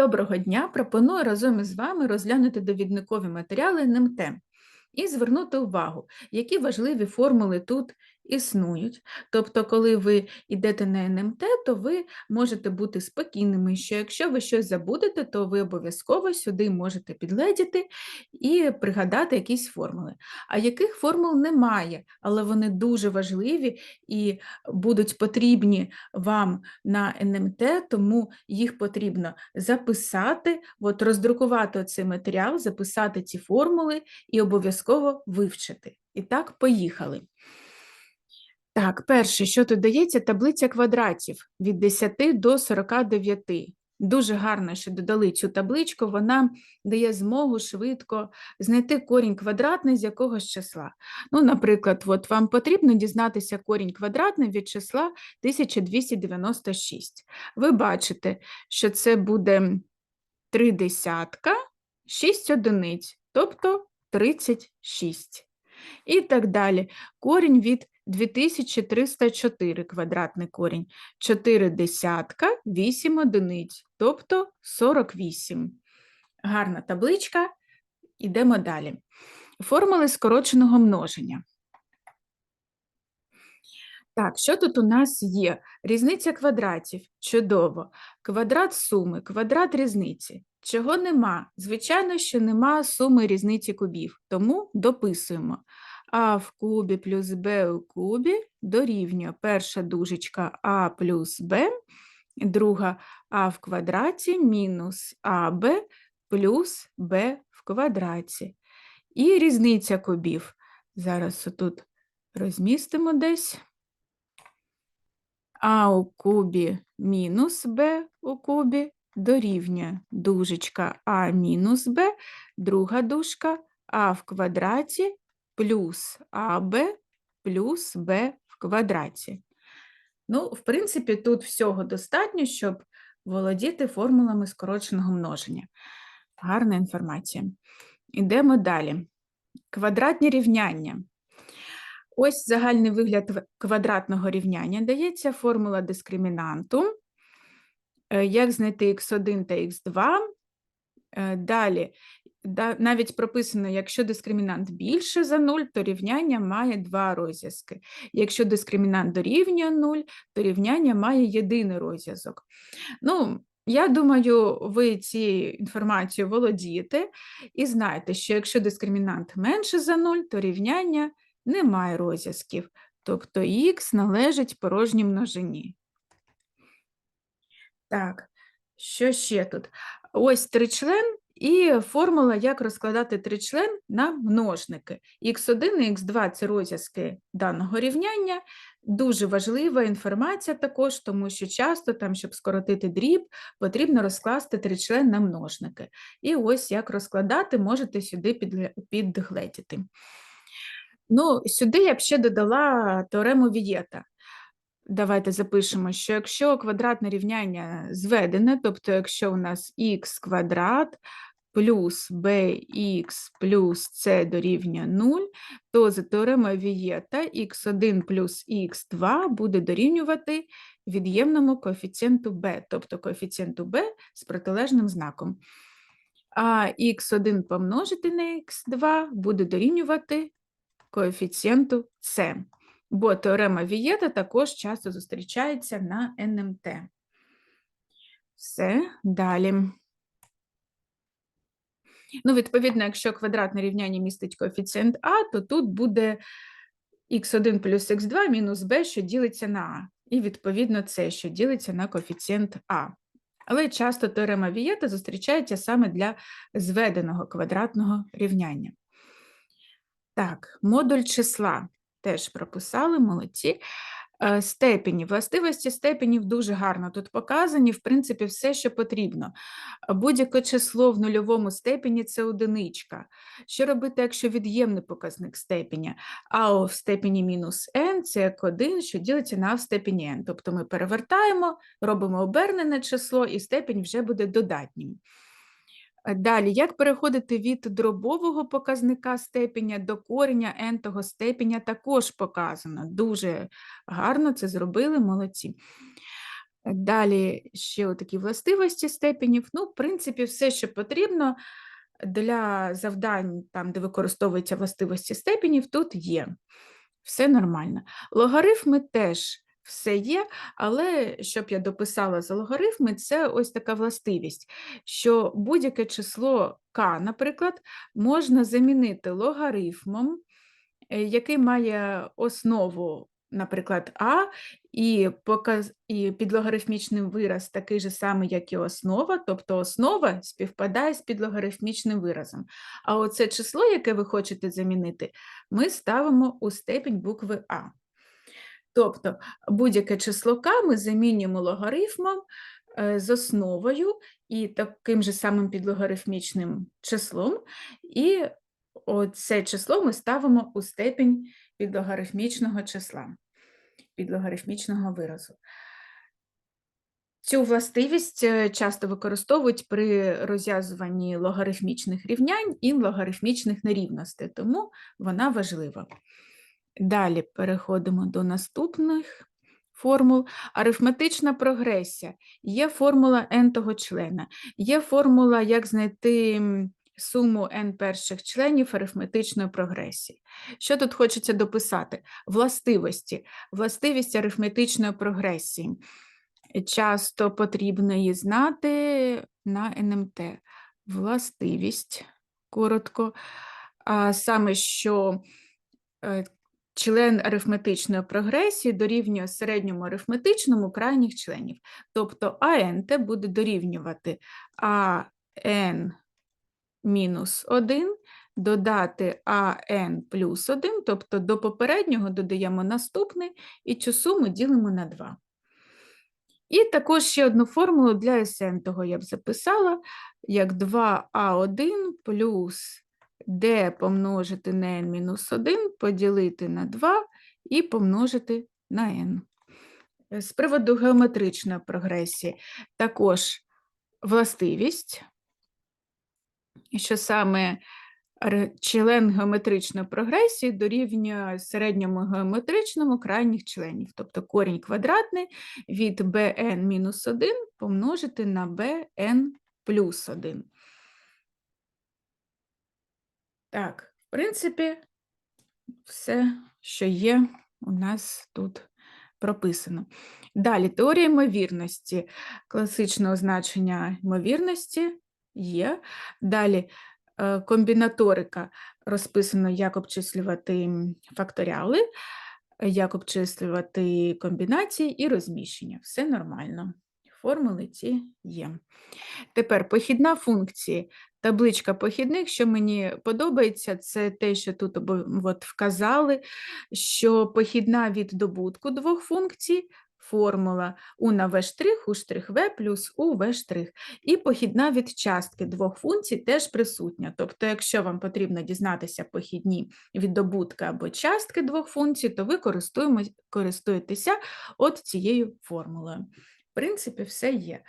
Доброго дня! Пропоную разом із вами розглянути довідникові матеріали НМТ і звернути увагу, які важливі формули тут існують. Тобто, коли ви йдете на НМТ, то ви можете бути спокійними, що якщо ви щось забудете, то ви обов'язково сюди можете підгледіти і пригадати якісь формули. А яких формул немає, але вони дуже важливі і будуть потрібні вам на НМТ, тому їх потрібно записати, от роздрукувати цей матеріал, записати ці формули і обов'язково вивчити. І так, поїхали. Так, перше, що тут дається, таблиця квадратів від 10 до 49. Дуже гарно, що додали цю табличку, вона дає змогу швидко знайти корінь квадратний з якогось числа. Ну, Наприклад, от вам потрібно дізнатися корінь квадратний від числа 1296. Ви бачите, що це буде 3 десятка, 6 одиниць, тобто 36. І так далі. Корінь від 2304 квадратний корінь, 4 десятка, 8 одиниць, тобто 48. Гарна табличка. Йдемо далі. Формули скороченого множення. Так, що тут у нас є? Різниця квадратів. Чудово. Квадрат суми, квадрат різниці. Чого нема? Звичайно, що нема суми різниці кубів, тому дописуємо. А в кубі плюс Б у кубі дорівнює перша дужечка А плюс Б, друга А в квадраті мінус АБ плюс Б в квадраті. І різниця кубів. Зараз тут розмістимо десь. А у кубі мінус Б у кубі дорівнює дужечка А мінус Б, друга дужка А в квадраті плюс АБ плюс Б в квадраті. Ну, в принципі, тут всього достатньо, щоб володіти формулами скороченого множення. Гарна інформація. Йдемо далі. Квадратні рівняння. Ось загальний вигляд квадратного рівняння дається формула дискримінанту. Е, як знайти х1 та х2. Е, далі, навіть прописано, якщо дискримінант більше за 0, то рівняння має два розв'язки. Якщо дискримінант дорівнює 0, то рівняння має єдиний розв'язок. Ну, я думаю, ви цією інформацією володієте і знаєте, що якщо дискримінант менше за 0, то рівняння не має розв'язків, тобто х належить порожній множині. Так, що ще тут? Ось тричлен і формула, як розкладати тричлен на множники. Х1 і х2 це розв'язки даного рівняння. Дуже важлива інформація також, тому що часто, там, щоб скоротити дріб, потрібно розкласти тричлен на множники. І ось як розкладати, можете сюди підгледіти. Ну, Сюди я б ще додала теорему Вієта. Давайте запишемо, що якщо квадратне рівняння зведене, тобто якщо у нас х квадрат плюс bx плюс c дорівнює 0, то за теоремою Вієта х1 плюс х2 буде дорівнювати від'ємному коефіцієнту b, тобто коефіцієнту b з протилежним знаком. А х1 помножити на х2 буде дорівнювати коефіцієнту c бо теорема Вієта також часто зустрічається на НМТ. Все, далі. Ну, Відповідно, якщо квадратне рівняння містить коефіцієнт А, то тут буде х1 плюс х2 мінус b, що ділиться на А. І, відповідно, це, що ділиться на коефіцієнт А. Але часто теорема Вієта зустрічається саме для зведеного квадратного рівняння. Так, модуль числа теж прописали, молодці. Е, степені, властивості степенів дуже гарно тут показані, в принципі, все, що потрібно. Будь-яке число в нульовому степені це одиничка. Що робити, якщо від'ємний показник степеня? А в степені мінус n це як один, що ділиться на в степені n. Тобто ми перевертаємо, робимо обернене число, і степень вже буде додатнім. Е, далі, як переходити від дробового показника степеня до кореня n-того степеня також показано. Дуже гарно це зробили молодці. Далі ще такі властивості степенів. Ну, в принципі, все, що потрібно для завдань, там, де використовуються властивості степенів, тут є. Все нормально. Логарифми теж все є, але щоб я дописала за логарифми, це ось така властивість, що будь-яке число k, наприклад, можна замінити логарифмом, е, який має основу, наприклад, а, і, показ... і підлогарифмічний вираз такий же самий, як і основа, тобто основа співпадає з підлогарифмічним виразом. А оце число, яке ви хочете замінити, ми ставимо у степінь букви А. Тобто будь-яке число К ми замінюємо логарифмом е, з основою і таким же самим підлогарифмічним числом, і оце число ми ставимо у степінь підлогарифмічного числа, підлогарифмічного виразу. Цю властивість е, часто використовують при розв'язуванні логарифмічних рівнянь і логарифмічних нерівностей, тому вона важлива. Далі переходимо до наступних формул. Арифметична прогресія. Є формула n-того члена, є формула, як знайти суму n перших членів арифметичної прогресії. Що тут хочеться дописати? Властивості. Властивість арифметичної прогресії. Часто потрібно її знати на НМТ. Властивість, коротко, а саме, що е, член арифметичної прогресії дорівнює середньому арифметичному крайніх членів. Тобто АНТ буде дорівнювати АН мінус 1, додати АН плюс 1, тобто до попереднього додаємо наступний і цю суму ділимо на 2. І також ще одну формулу для СН того я б записала, як 2А1 плюс d помножити на n-1 поділити на 2 і помножити на n. З приводу геометричної прогресії також властивість, що саме член геометричної прогресії дорівнює середньому геометричному крайніх членів, тобто корінь квадратний від bn-1 помножити на bn плюс 1. Так, в принципі, все, що є, у нас тут прописано. Далі теорія ймовірності. Класичне означення ймовірності є. Далі е, комбінаторика розписано, як обчислювати факторіали, як обчислювати комбінації і розміщення. Все нормально. Формули ці є. Тепер похідна функції. Табличка похідних, що мені подобається, це те, що тут от вказали, що похідна від добутку двох функцій, формула у на штрих, у штрих v плюс у штрих. І похідна від частки двох функцій теж присутня. Тобто, якщо вам потрібно дізнатися похідні від добутка або частки двох функцій, то ви користуєтеся от цією формулою. В принципі, все є.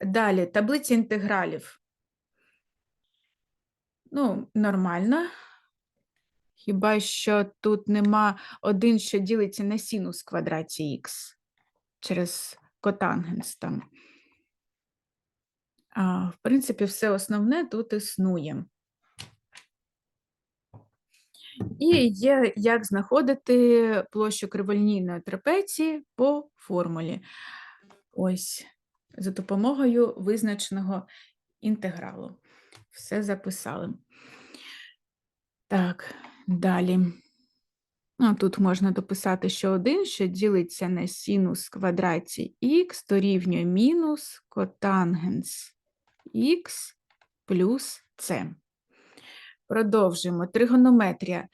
Далі, таблиця інтегралів. Ну, нормально. Хіба що тут нема один, що ділиться на синус квадраті х через котангенс там. А, в принципі, все основне тут існує. І є, як знаходити площу криволінійної трапеції по формулі. Ось, за допомогою визначеного інтегралу. Все записали. Так, далі. Ну, тут можна дописати, що один, що ділиться на синус в квадраті х, дорівнює мінус котангенс х плюс c. Продовжуємо. Тригонометрія.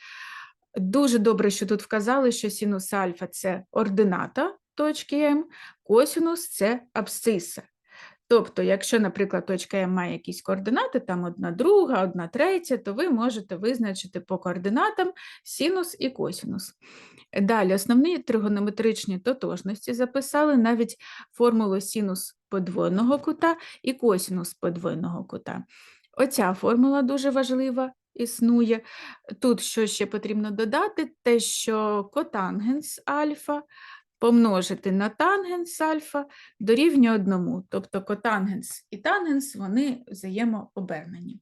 Дуже добре, що тут вказали, що синус альфа – це ордината точки М, косинус – це абсциса. Тобто, якщо, наприклад, точка М має якісь координати, там одна друга, одна третя, то ви можете визначити по координатам синус і косинус. Далі, основні тригонометричні тотожності записали навіть формулу синус подвойного кута і косинус подвойного кута. Оця формула дуже важлива, існує. Тут що ще потрібно додати, те, що котангенс альфа помножити на тангенс альфа дорівнює одному. Тобто котангенс і тангенс вони взаємообернені.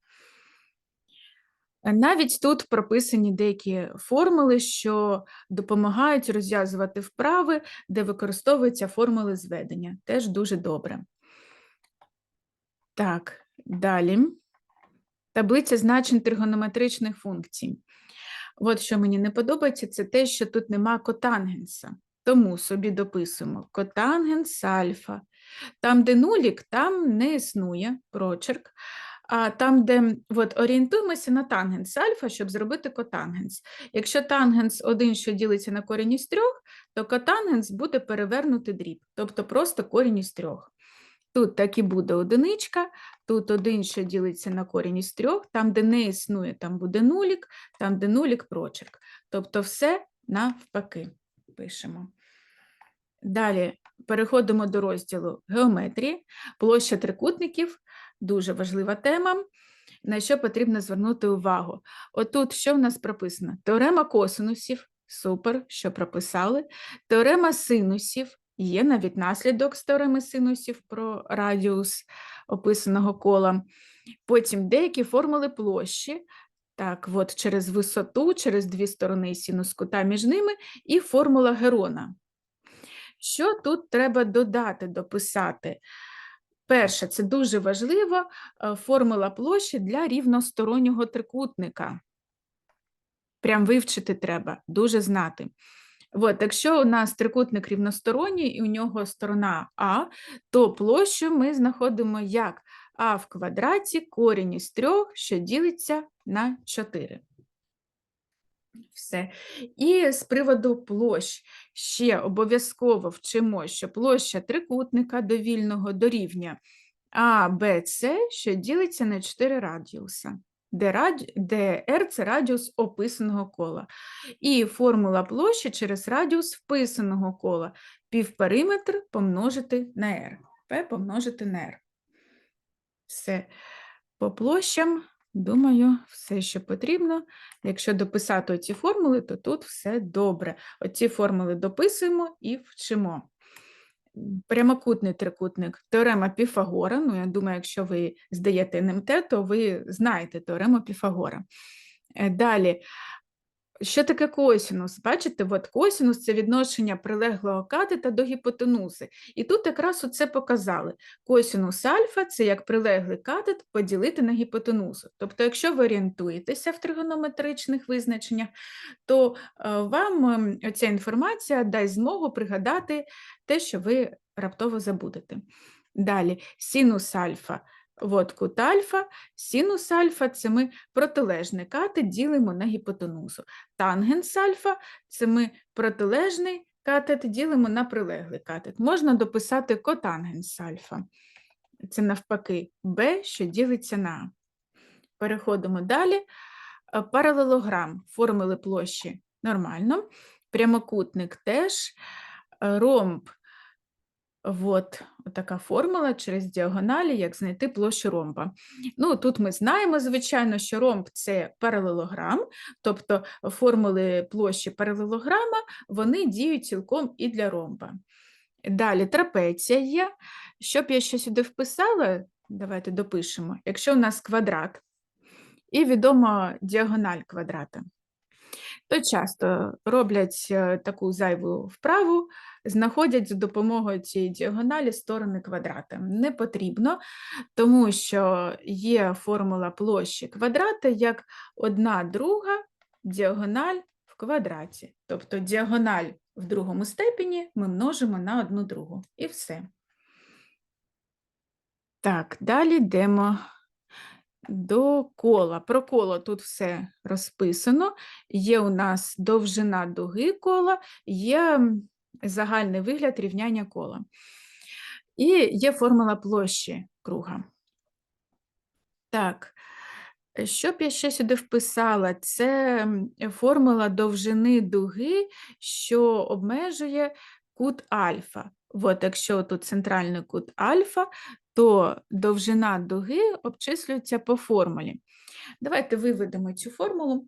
Навіть тут прописані деякі формули, що допомагають розв'язувати вправи, де використовуються формули зведення. Теж дуже добре. Так, далі. Таблиця значень тригонометричних функцій. От що мені не подобається, це те, що тут нема котангенса. Тому собі дописуємо котангенс альфа. Там, де нулік, там не існує прочерк. А там, де от, орієнтуємося на тангенс альфа, щоб зробити котангенс. Якщо тангенс 1, що ділиться на корінь із трьох, то котангенс буде перевернути дріб, тобто просто корінь із трьох. Тут так і буде одиничка, тут один, що ділиться на корінь із трьох, там, де не існує, там буде нулік, там, де нулік прочерк. Тобто все навпаки пишемо. Далі переходимо до розділу геометрії, площа трикутників дуже важлива тема, на що потрібно звернути увагу. Отут що в нас прописано? Теорема косинусів, супер, що прописали, теорема синусів, є навіть наслідок з теореми синусів про радіус описаного кола. Потім деякі формули площі. Так, от через висоту, через дві сторони синус кута між ними, і формула Герона. Що тут треба додати, дописати? Перше, це дуже важливо, е, формула площі для рівностороннього трикутника. Прям вивчити треба, дуже знати. От, якщо у нас трикутник рівносторонній і у нього сторона А, то площу ми знаходимо як А в квадраті корінь із трьох, що ділиться на 4. Все. І з приводу площ ще обов'язково вчимо, що площа трикутника довільного дорівнює А, Б, С, що ділиться на 4 радіуса, де, раді... де R – це радіус описаного кола. І формула площі через радіус вписаного кола. Півпериметр помножити на R. P помножити на R. Все. По площам Думаю, все, що потрібно. Якщо дописати ці формули, то тут все добре. Оці формули дописуємо і вчимо. Прямокутний трикутник, теорема Піфагора. Ну, я думаю, якщо ви здаєте НМТ, то ви знаєте теорему Піфагора. Е, далі, що таке косінус? Бачите, от косінус це відношення прилеглого катета до гіпотенузи. І тут якраз оце показали. Косінус альфа це як прилеглий катет поділити на гіпотенузу. Тобто, якщо ви орієнтуєтеся в тригонометричних визначеннях, то е, вам ем, ця інформація дасть змогу пригадати те, що ви раптово забудете. Далі, синус альфа От кут альфа, синус альфа це ми протилежний катет ділимо на гіпотенузу. Тангенс альфа це ми протилежний катет ділимо на прилеглий катет. Можна дописати котангенс альфа. Це навпаки b, що ділиться на А. Переходимо далі. Е, паралелограм формули площі нормально. Прямокутник теж, е, ромб От така формула через діагоналі, як знайти площу ромба. Ну, Тут ми знаємо, звичайно, що ромб це паралелограм, тобто формули площі паралелограма вони діють цілком і для ромба. Далі трапеція є. Щоб я ще сюди вписала, давайте допишемо, якщо у нас квадрат і відома діагональ квадрата то часто роблять е, таку зайву вправу, знаходять за допомогою цієї діагоналі сторони квадрата. Не потрібно, тому що є формула площі квадрата як одна друга діагональ в квадраті. Тобто діагональ в другому степені ми множимо на одну другу. І все. Так, далі йдемо до кола. Про коло тут все розписано. Є у нас довжина дуги кола, є загальний вигляд рівняння кола. І є формула площі круга. Так, що б я ще сюди вписала? Це формула довжини дуги, що обмежує кут альфа. От, якщо тут центральний кут альфа, то довжина дуги обчислюється по формулі. Давайте виведемо цю формулу.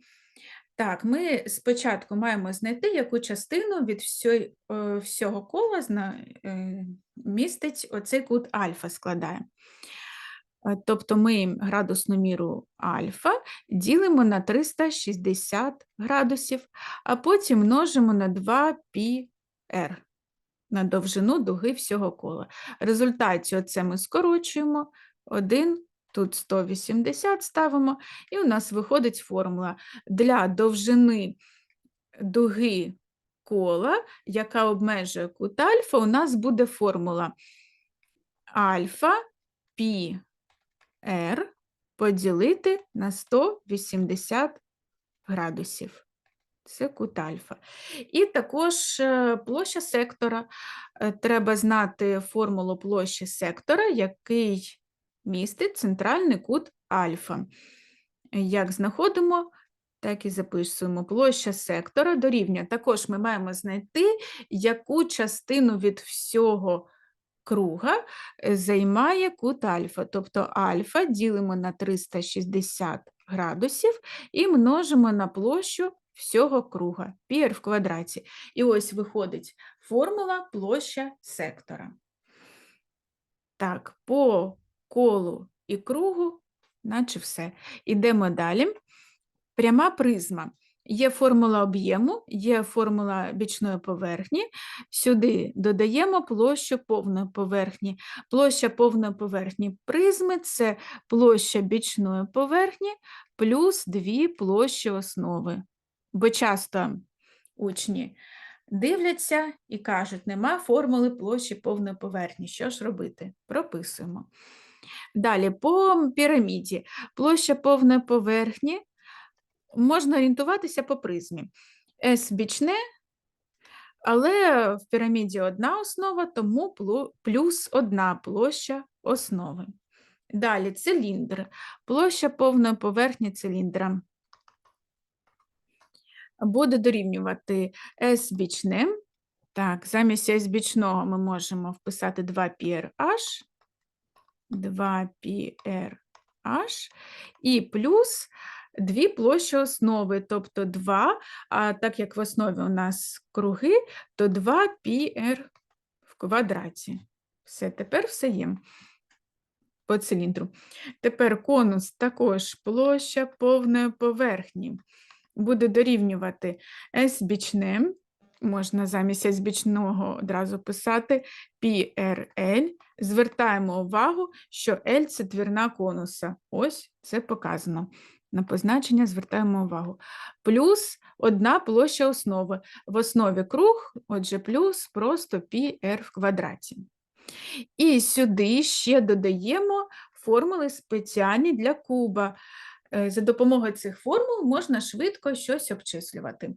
Так, ми спочатку маємо знайти, яку частину від е, всього кола е, містить оцей кут альфа складає. Е, Тобто ми градусну міру альфа ділимо на 360 градусів, а потім множимо на 2 πr на довжину дуги всього кола. В результаті оце ми скорочуємо 1, тут 180 ставимо, і у нас виходить формула для довжини дуги кола, яка обмежує кут альфа, у нас буде формула альфа пі r поділити на 180 градусів. Це кут альфа. І також е, площа сектора. Е, Треба знати формулу площі сектора, який містить центральний кут альфа. Як знаходимо, так і записуємо. Площа сектора дорівнює. Також ми маємо знайти, яку частину від всього круга е, займає кут альфа. Тобто альфа ділимо на 360 градусів і множимо на площу всього круга, πr в квадраті. І ось виходить формула площа сектора. Так, по колу і кругу, наче все. Ідемо далі. Пряма призма. Є формула об'єму, є формула бічної поверхні. Сюди додаємо площу повної поверхні. Площа повної поверхні призми це площа бічної поверхні плюс дві площі основи. Бо часто учні дивляться і кажуть, нема формули площі повної поверхні. Що ж робити? Прописуємо. Далі, по піраміді, площа повної поверхні можна орієнтуватися по призмі. С бічне, але в піраміді одна основа, тому плюс одна площа основи. Далі циліндр. Площа повної поверхні циліндра буде дорівнювати S бічне. Так, замість S бічного ми можемо вписати 2PRH, 2PRH і плюс дві площі основи, тобто 2, а так як в основі у нас круги, то 2πr в квадраті. Все, тепер все є по циліндру. Тепер конус також площа повної поверхні буде дорівнювати S бічне, можна замість S бічного одразу писати PRL. Звертаємо увагу, що L – це твірна конуса. Ось це показано. На позначення звертаємо увагу. Плюс одна площа основи. В основі круг, отже, плюс просто πr в квадраті. І сюди ще додаємо формули спеціальні для куба. Е, За допомогою цих формул можна швидко щось обчислювати.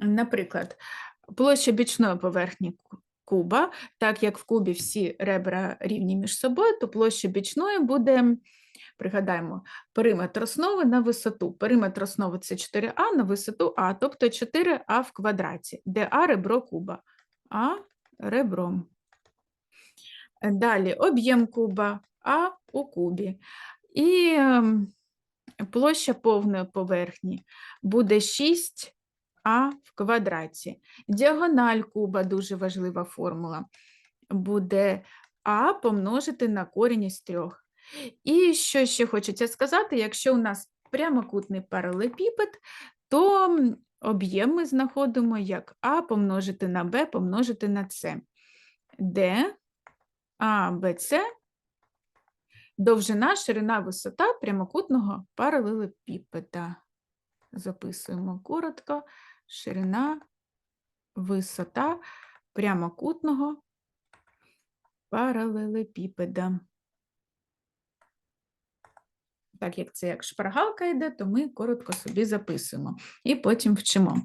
Наприклад, площа бічної поверхні куба, так як в кубі всі ребра рівні між собою, то площа бічної буде, пригадаємо, периметр основи на висоту. Периметр основи це 4а на висоту а, тобто 4а в квадраті, де а ребро куба, а ребром. Далі об'єм куба А у кубі. І ем, площа повної поверхні буде 6а в квадраті. Діагональ куба дуже важлива формула. Буде а помножити на корінь із трьох. І що ще хочеться сказати, якщо у нас прямокутний паралелепіпед, то об'єм ми знаходимо як а помножити на b помножити на c, де а, Б, С довжина, ширина, висота прямокутного паралелепіпеда. Записуємо коротко. Ширина, висота прямокутного паралелепіпеда. Так як це як шпаргалка йде, то ми коротко собі записуємо і потім вчимо.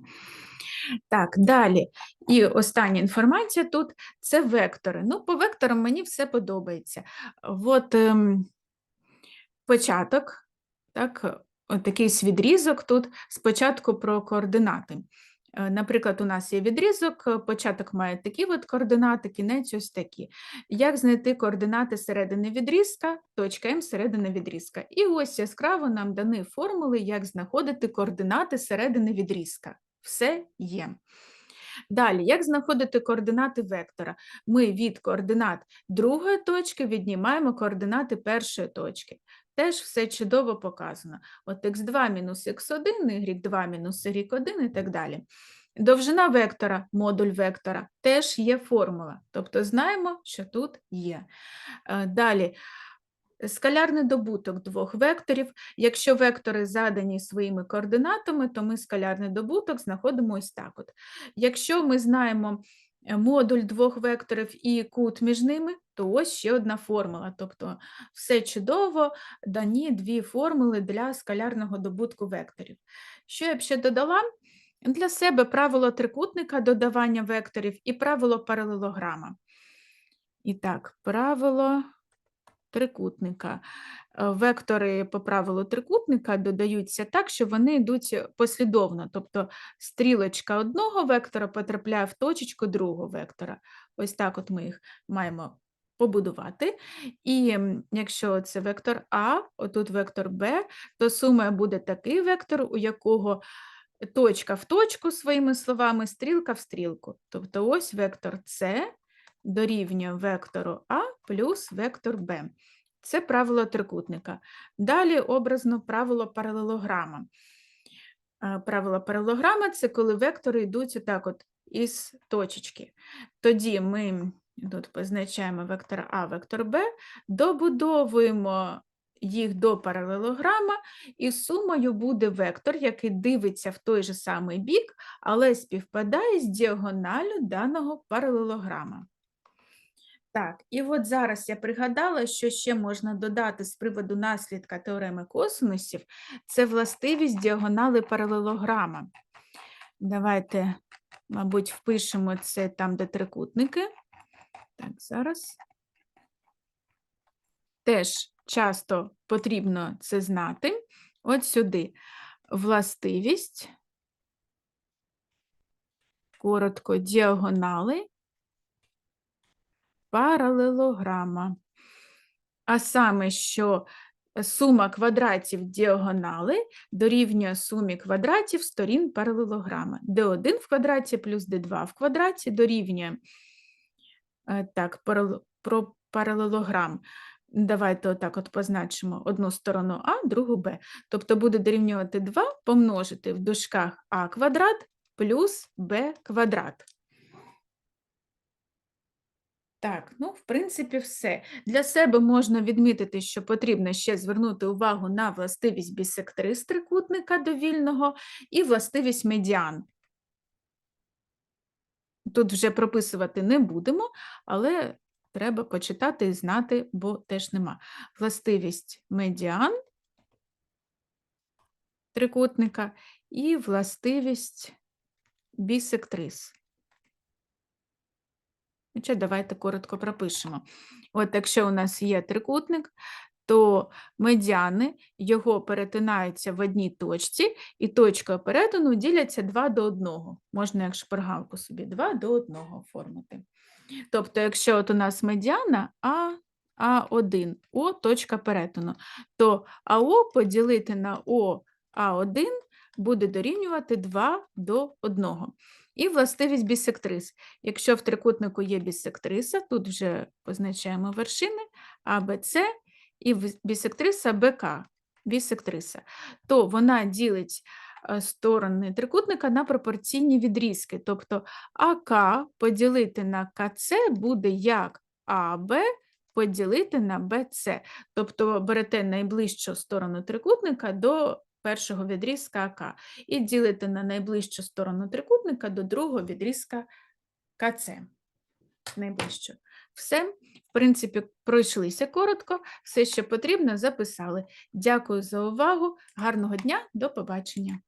Так, далі. І остання інформація тут це вектори. Ну, по векторам мені все подобається. От ем, початок, так, от такий відрізок тут спочатку про координати. Е, Наприклад, у нас є відрізок, початок має такі от координати, кінець ось такі. Як знайти координати середини відрізка, точка М середини відрізка? І ось яскраво нам дані формули, як знаходити координати середини відрізка. Все є. Далі, як знаходити координати вектора? Ми від координат другої точки віднімаємо координати першої точки. Теж все чудово показано. От х2 мінус х1, y2 мінус y1 і так далі. Довжина вектора, модуль вектора, теж є формула. Тобто знаємо, що тут є. Е, Далі. Скалярний добуток двох векторів. Якщо вектори задані своїми координатами, то ми скалярний добуток знаходимо ось так. От. Якщо ми знаємо е, модуль двох векторів і кут між ними, то ось ще одна формула. Тобто все чудово, дані дві формули для скалярного добутку векторів. Що я б ще додала? Для себе правило трикутника додавання векторів і правило паралелограма. І так, правило трикутника. Е, Вектори по правилу трикутника додаються так, що вони йдуть послідовно, тобто стрілочка одного вектора потрапляє в точечку другого вектора. Ось так от ми їх маємо побудувати. І якщо це вектор А, отут вектор Б, то сума буде такий вектор, у якого точка в точку, своїми словами, стрілка в стрілку. Тобто ось вектор С дорівнює вектору А плюс вектор Б. Це правило трикутника. Далі образно правило паралелограма. Е, Правило паралелограма – це коли вектори йдуть отак от із точечки. Тоді ми тут позначаємо вектор А, вектор Б, добудовуємо їх до паралелограма, і сумою буде вектор, який дивиться в той же самий бік, але співпадає з діагоналю даного паралелограма. Так, і от зараз я пригадала, що ще можна додати з приводу наслідка теореми косинусів, це властивість діагонали паралелограма. Давайте, мабуть, впишемо це там, де трикутники. Так, зараз. Теж часто потрібно це знати. От сюди властивість, коротко, діагонали паралелограма. А саме, що сума квадратів діагонали дорівнює сумі квадратів сторін паралелограма. d1 в квадраті плюс d2 в квадраті дорівнює е, так, про паралелограм. Давайте отак от позначимо одну сторону А, другу Б. Тобто буде дорівнювати 2 помножити в дужках А квадрат плюс Б квадрат. Так, ну, в принципі, все. Для себе можна відмітити, що потрібно ще звернути увагу на властивість бісектрис трикутника довільного і властивість медіан. Тут вже прописувати не будемо, але треба почитати і знати, бо теж нема. Властивість медіан трикутника і властивість бісектрис. Хоча давайте коротко пропишемо. От якщо у нас є трикутник, то медіани його перетинаються в одній точці, і точкою перетину діляться 2 до 1. Можна як шпаргалку собі 2 до 1 оформити. Тобто, якщо от у нас медіана А, А1, О точка перетину, то АО поділити на О А1 буде дорівнювати 2 до 1. І властивість бісектрис. Якщо в трикутнику є бісектриса, тут вже позначаємо вершини А, Б, С, і бісектриса БК, бісектриса, то вона ділить е, сторони трикутника на пропорційні відрізки. Тобто АК поділити на КЦ буде як АБ поділити на БЦ. Тобто берете найближчу сторону трикутника до першого відрізка АК і ділити на найближчу сторону трикутника до другого відрізка КЦ. Найближчу. Все, в принципі, пройшлися коротко, все, що потрібно, записали. Дякую за увагу, гарного дня, до побачення.